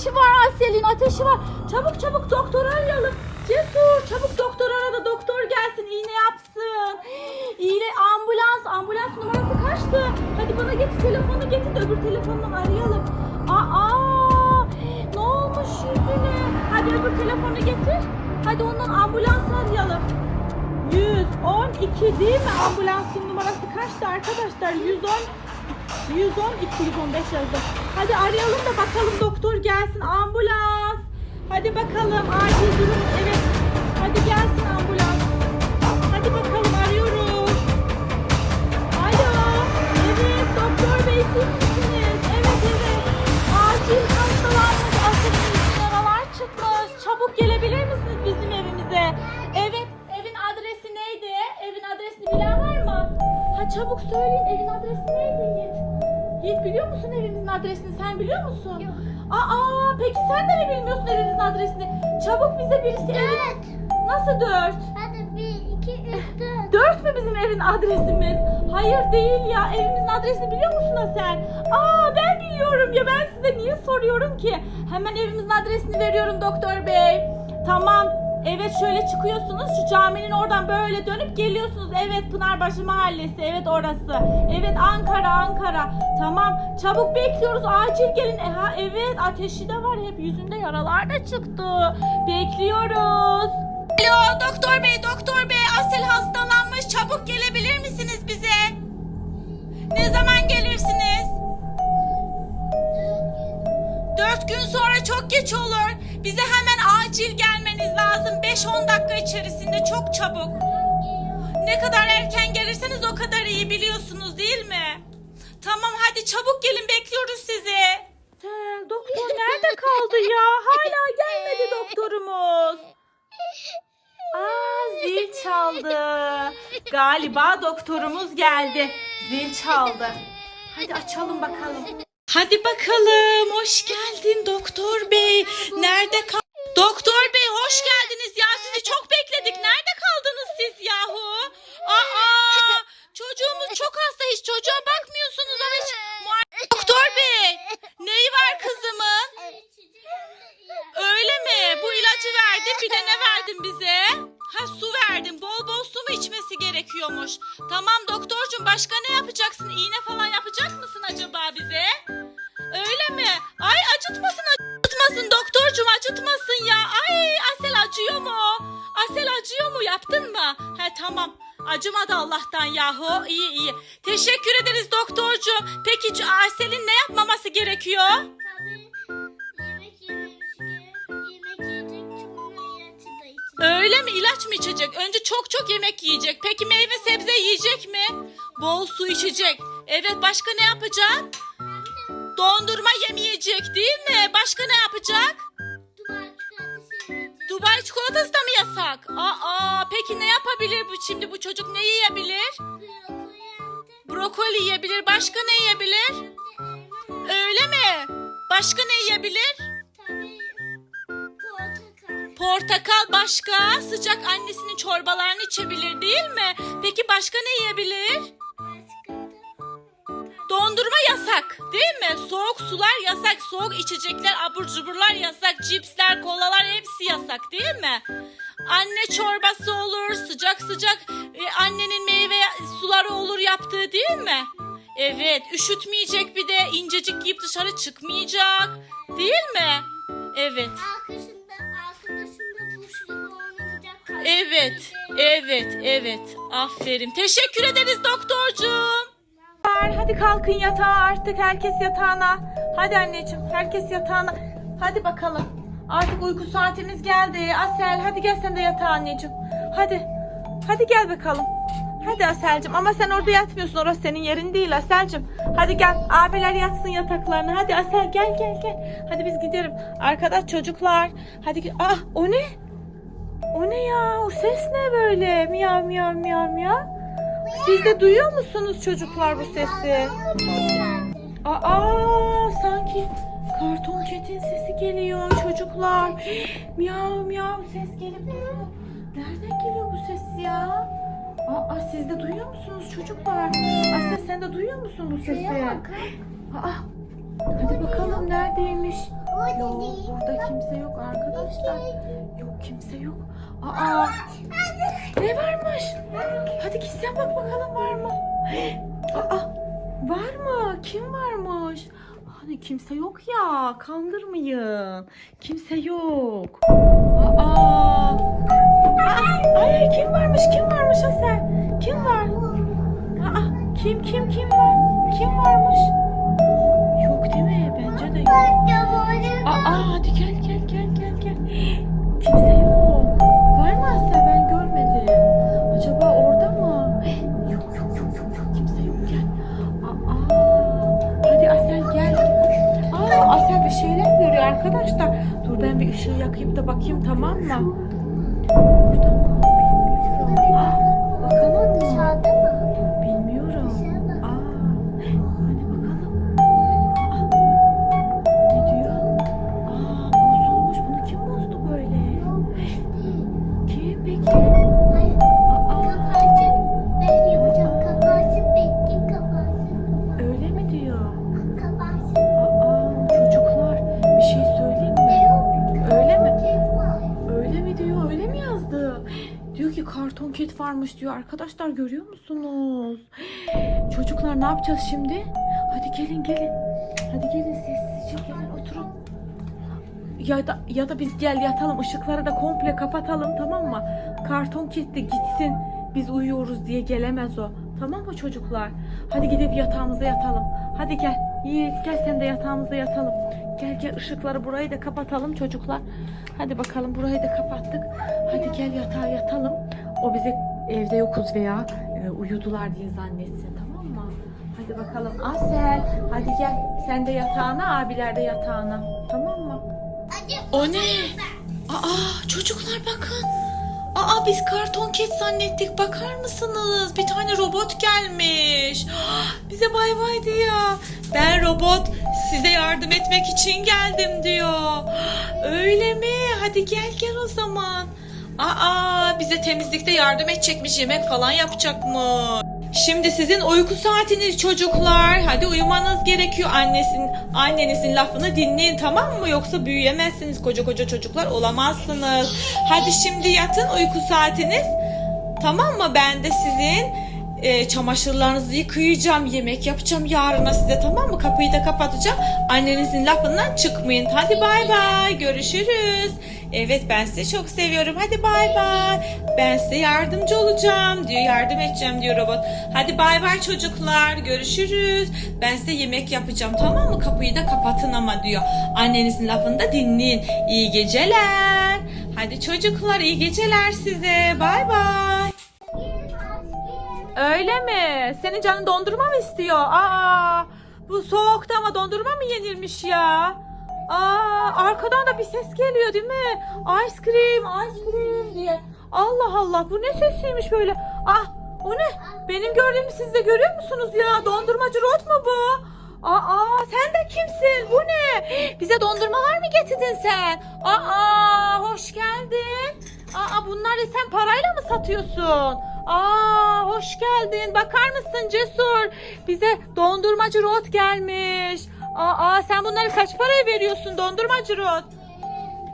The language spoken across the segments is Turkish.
ateşi var Asel'in ateşi var. Çabuk çabuk doktoru arayalım. Cesur çabuk doktor ara da doktor gelsin iğne yapsın. İğne ambulans ambulans numarası kaçtı? Hadi bana getir telefonu getir öbür telefonunu arayalım. Aa ne olmuş yüzüne? Hadi öbür telefonu getir. Hadi ondan ambulans arayalım. 112 değil mi? Ambulansın numarası kaçtı arkadaşlar? 110 110 215 yazdı. Hadi arayalım da bakalım doktor gelsin. Ambulans. Hadi bakalım acil durum. Evet. Hadi gelsin ambulans. Hadi bakalım arıyoruz. Alo. Evet doktor bey siz Ha çabuk söyleyin evin adresi neydi Yiğit? Yiğit biliyor musun evimizin adresini? Sen biliyor musun? Yok. Aa peki sen de mi bilmiyorsun evimizin adresini? Çabuk bize birisi evin... Dört. Nasıl dört? Hadi bir, iki, üç, dört. Dört mü bizim evin adresimiz? Hayır değil ya. Evimizin adresini biliyor musun ha sen? Aa ben biliyorum ya. Ben size niye soruyorum ki? Hemen evimizin adresini veriyorum doktor bey. Tamam. Evet şöyle çıkıyorsunuz. Şu caminin oradan böyle dönüp geliyorsunuz. Evet Pınarbaşı Mahallesi. Evet orası. Evet Ankara Ankara. Tamam. Çabuk bekliyoruz. Acil gelin. E, ha, evet ateşi de var. Hep yüzünde yaralar da çıktı. Bekliyoruz. Alo doktor bey doktor bey Asel hastalanmış çabuk gelebilir misiniz bize? Ne zaman gelirsiniz? Dört gün sonra çok geç olur. Bize hemen acil gelmeniz lazım. 5-10 dakika içerisinde çok çabuk. Ne kadar erken gelirseniz o kadar iyi biliyorsunuz değil mi? Tamam hadi çabuk gelin bekliyoruz sizi. doktor nerede kaldı ya? Hala gelmedi doktorumuz. Aa zil çaldı. Galiba doktorumuz geldi. Zil çaldı. Hadi açalım bakalım. Hadi bakalım. Hoş geldin doktor bey. Nerede kal? Doktor bey hoş geldiniz ya. Sizi çok bekledik. Nerede kaldınız siz yahu? Aa! Çocuğumuz çok hasta. Hiç çocuğa bakmıyorsunuz. Ama hiç... Doktor bey. Neyi var kızımın? Öyle mi? Bu ilacı verdin bir de ne verdin bize? Ha su verdin. Bol bol su mu içmesi gerekiyormuş? Tamam doktorcum başka ne yapacaksın? İğne falan yapacak mısın acaba bize? Öyle mi? Ay acıtmasın acıtmasın doktorcum acıtmasın ya. Ay Asel acıyor mu? Asel acıyor mu? Yaptın mı? He tamam. Acımadı Allah'tan yahu. İyi iyi. Teşekkür ederiz doktorcum. Peki Asel'in ne yapmaması gerekiyor? Öyle mi? İlaç mı içecek? Önce çok çok yemek yiyecek. Peki meyve sebze yiyecek mi? Bol su içecek. Evet başka ne yapacak? Dondurma yemeyecek değil mi? Başka ne yapacak? Çikolatası. Dubai çikolatası da mı yasak? Aa, peki ne yapabilir bu şimdi bu çocuk ne yiyebilir? Brokoli yiyebilir. Başka ne yiyebilir? Öyle mi? Başka ne yiyebilir? Tabii portakal. Portakal başka. Sıcak annesinin çorbalarını içebilir değil mi? Peki başka ne yiyebilir? Dondurma yasak değil mi? Soğuk sular yasak, soğuk içecekler, abur cuburlar yasak, cipsler, kolalar hepsi yasak değil mi? Anne çorbası olur, sıcak sıcak e, annenin meyve suları olur yaptığı değil mi? Evet, üşütmeyecek bir de incecik giyip dışarı çıkmayacak değil mi? Evet. Arkadaşında buş gibi oynayacak. Evet, evet, evet. Aferin. Teşekkür ederiz doktorcuğum. Hadi kalkın yatağa artık. Herkes yatağına. Hadi anneciğim, herkes yatağına. Hadi bakalım. Artık uyku saatimiz geldi. Asel, hadi gel sen de yatağa anneciğim. Hadi. Hadi gel bakalım. Hadi Asel'cim ama sen orada yatmıyorsun. Orası senin yerin değil Asel'cim. Hadi gel. Abiler yatsın yataklarına. Hadi Asel gel gel gel. Hadi biz gidelim. Arkadaş çocuklar. Hadi. Ah o ne? O ne ya? O ses ne böyle? Miyav miyav miyav miyav. Siz de duyuyor musunuz çocuklar bu sesi? Aa sanki karton ketin sesi geliyor çocuklar. miyav miyav ses gelip duruyor. Nereden geliyor bu ses ya? Aa siz de duyuyor musunuz çocuklar? Asya sen de duyuyor musun bu sesi? Aa Hadi bakalım neredeymiş? Yok burada kimse yok arkadaşlar. Yok kimse yok. Aa ne varmış? Hadi git sen bak bakalım var mı? Aa var mı? Kim varmış? Hani kimse yok ya. Kandırmayın. Kimse yok. Aa. Aa, bir şeyler görüyor arkadaşlar. Dur ben bir ışığı yakayım da bakayım tamam mı? Burada varmış diyor. Arkadaşlar görüyor musunuz? Çocuklar ne yapacağız şimdi? Hadi gelin gelin. Hadi gelin sessizce gelin oturun. Ya da ya da biz gel yatalım ışıkları da komple kapatalım tamam mı? Karton de gitsin. Biz uyuyoruz diye gelemez o. Tamam mı çocuklar? Hadi gidip yatağımıza yatalım. Hadi gel. Yiğit gel sen de yatağımıza yatalım. Gel gel ışıkları burayı da kapatalım çocuklar. Hadi bakalım burayı da kapattık. Hadi gel yatağa yatalım. O bize evde yokuz veya e, uyudular diye zannetsin tamam mı? Hadi bakalım Asel hadi gel sen de yatağına abiler de yatağına tamam mı? O ne? Aa çocuklar bakın. Aa biz karton ket zannettik bakar mısınız? Bir tane robot gelmiş. Bize bay bay diyor. Ben robot size yardım etmek için geldim diyor. Öyle mi? Hadi gel gel o zaman. Aa bize temizlikte yardım edecekmiş yemek falan yapacakmış. Şimdi sizin uyku saatiniz çocuklar. Hadi uyumanız gerekiyor. Annesin, annenizin lafını dinleyin tamam mı? Yoksa büyüyemezsiniz. Koca koca çocuklar olamazsınız. Hadi şimdi yatın uyku saatiniz. Tamam mı? Ben de sizin e, çamaşırlarınızı yıkayacağım. Yemek yapacağım yarına size tamam mı? Kapıyı da kapatacağım. Annenizin lafından çıkmayın. Hadi bay bay. Görüşürüz. Evet ben sizi çok seviyorum. Hadi bay bay. Ben size yardımcı olacağım diyor. Yardım edeceğim diyor robot. Hadi bay bay çocuklar. Görüşürüz. Ben size yemek yapacağım tamam mı? Kapıyı da kapatın ama diyor. Annenizin lafını da dinleyin. İyi geceler. Hadi çocuklar iyi geceler size. Bay bay. Öyle mi? Senin canın dondurma mı istiyor? Aa, bu soğukta ama dondurma mı yenilmiş ya? Aa, arkadan da bir ses geliyor değil mi? Ice cream, ice cream diye. Allah Allah bu ne sesiymiş böyle? Ah o ne? Benim gördüğümü siz de görüyor musunuz ya? Dondurmacı Rot mu bu? Aa sen de kimsin? Bu ne? Bize dondurmalar mı getirdin sen? Aa hoş geldin. Aa bunları sen parayla mı satıyorsun? Aa hoş geldin. Bakar mısın Cesur? Bize dondurmacı Rot gelmiş. Aa sen bunları kaç paraya veriyorsun dondurmacı Rot?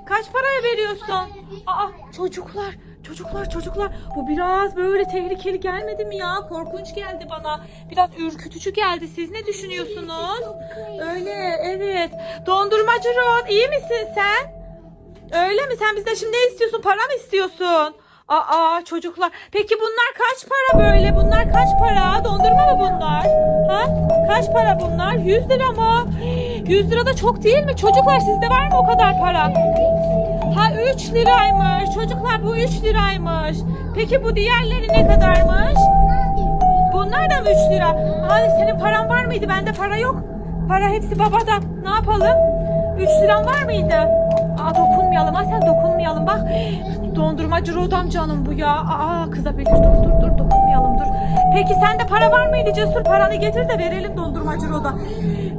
Kaç paraya veriyorsun? Aa çocuklar, çocuklar, çocuklar. Bu biraz böyle tehlikeli gelmedi mi ya? Korkunç geldi bana. Biraz ürkütücü geldi. Siz ne düşünüyorsunuz? Öyle, evet. Dondurmacı Ron, iyi misin sen? Öyle mi? Sen bizden şimdi ne istiyorsun? Para mı istiyorsun? Aa çocuklar. Peki bunlar kaç para böyle? Bunlar kaç para? Dondurma mı bunlar? Ha? Kaç para bunlar? 100 lira mı? 100 lira da çok değil mi? Çocuklar sizde var mı o kadar para? Ha 3 liraymış. Çocuklar bu 3 liraymış. Peki bu diğerleri ne kadarmış? Bunlar da mı 3 lira? Hani senin paran var mıydı? Bende para yok. Para hepsi babada. Ne yapalım? 3 liran var mıydı? Aa dokunmayalım. Ha sen dokunmayalım. Bak dondurmacı Rodam canım bu ya. Aa kızabilir. Dur dur dur dokunmayalım dur. Peki sende para var mıydı Cesur? Paranı getir de verelim dondurmacı Roda.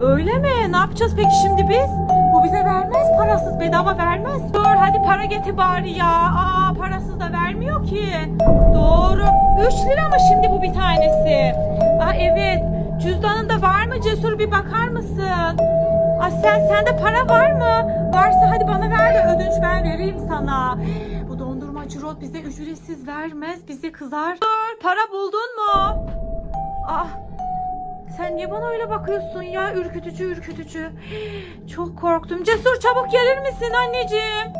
Öyle mi? Ne yapacağız peki şimdi biz? Bu bize vermez. Parasız bedava vermez. Dur hadi para getir bari ya. Aa parasız da vermiyor ki. Doğru. 3 lira mı şimdi bu bir tanesi? Aa evet. Cüzdanında var mı Cesur bir bakar mısın? Asel sende para var mı? Varsa hadi bana ver de ödünç ben vereyim sana. Rod bize ücretsiz vermez. Bize kızar. Dur para buldun mu? Ah sen niye bana öyle bakıyorsun ya? Ürkütücü ürkütücü. Çok korktum. Cesur çabuk gelir misin anneciğim?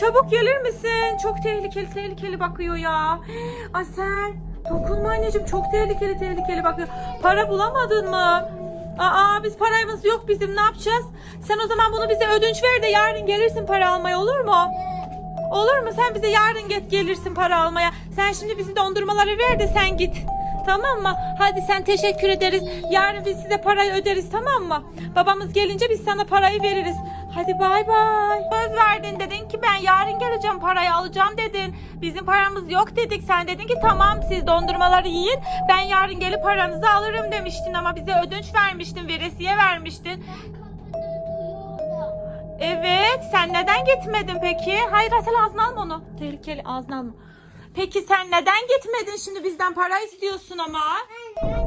Çabuk gelir misin? Çok tehlikeli tehlikeli bakıyor ya. Asel dokunma anneciğim çok tehlikeli tehlikeli bakıyor. Para bulamadın mı? Aa biz paramız yok bizim ne yapacağız? Sen o zaman bunu bize ödünç ver de yarın gelirsin para almaya olur mu? Olur mu? Sen bize yarın get gelirsin para almaya. Sen şimdi bizi dondurmaları ver de sen git. Tamam mı? Hadi sen teşekkür ederiz. Yarın biz size parayı öderiz tamam mı? Babamız gelince biz sana parayı veririz. Hadi bay bay. Söz verdin dedin ki ben yarın geleceğim parayı alacağım dedin. Bizim paramız yok dedik. Sen dedin ki tamam siz dondurmaları yiyin. Ben yarın gelip paranızı alırım demiştin ama bize ödünç vermiştin. Veresiye vermiştin. Evet, sen neden gitmedin peki? Hayır Asel ağzına alma onu. Tehlikeli ağzına alma. Peki sen neden gitmedin şimdi bizden para istiyorsun ama?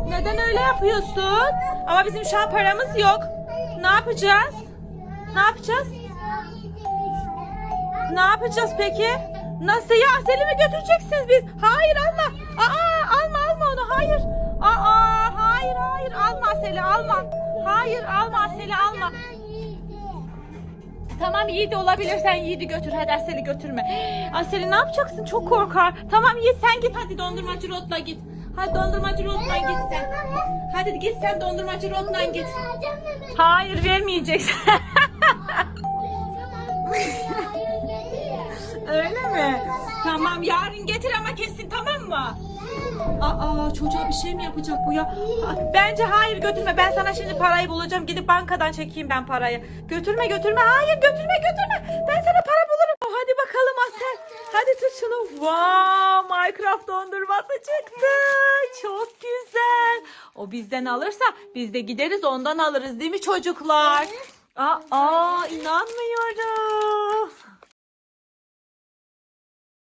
Neden öyle yapıyorsun? Ama bizim şu an paramız yok. Ne yapacağız? Ne yapacağız? Ne yapacağız peki? Nasıl ya? Asel'i mi götüreceksiniz biz? Hayır alma. Aa alma alma onu. Hayır. Aa hayır hayır alma Asel'i alma. Hayır alma Asel'i alma. Tamam Yiğit olabilir sen Yiğit'i götür hadi Asel'i götürme. Asel'i ne yapacaksın çok korkar. Tamam Yiğit sen git hadi dondurmacı Rod'la git. Hadi dondurmacı Rod'la git sen. Hadi git sen dondurmacı Rod'la git. Hayır vermeyeceksin. Öyle mi? Tamam yarın getir ama kesin tamam mı? Aa çocuğa bir şey mi yapacak bu ya? Bence hayır götürme. Ben sana şimdi parayı bulacağım. Gidip bankadan çekeyim ben parayı. Götürme götürme. Hayır götürme götürme. Ben sana para bulurum. Oh, Hadi bakalım Asel. Hadi tut şunu. Wow Minecraft dondurması çıktı. Çok güzel. O bizden alırsa biz de gideriz ondan alırız değil mi çocuklar? Aa inanmıyorum.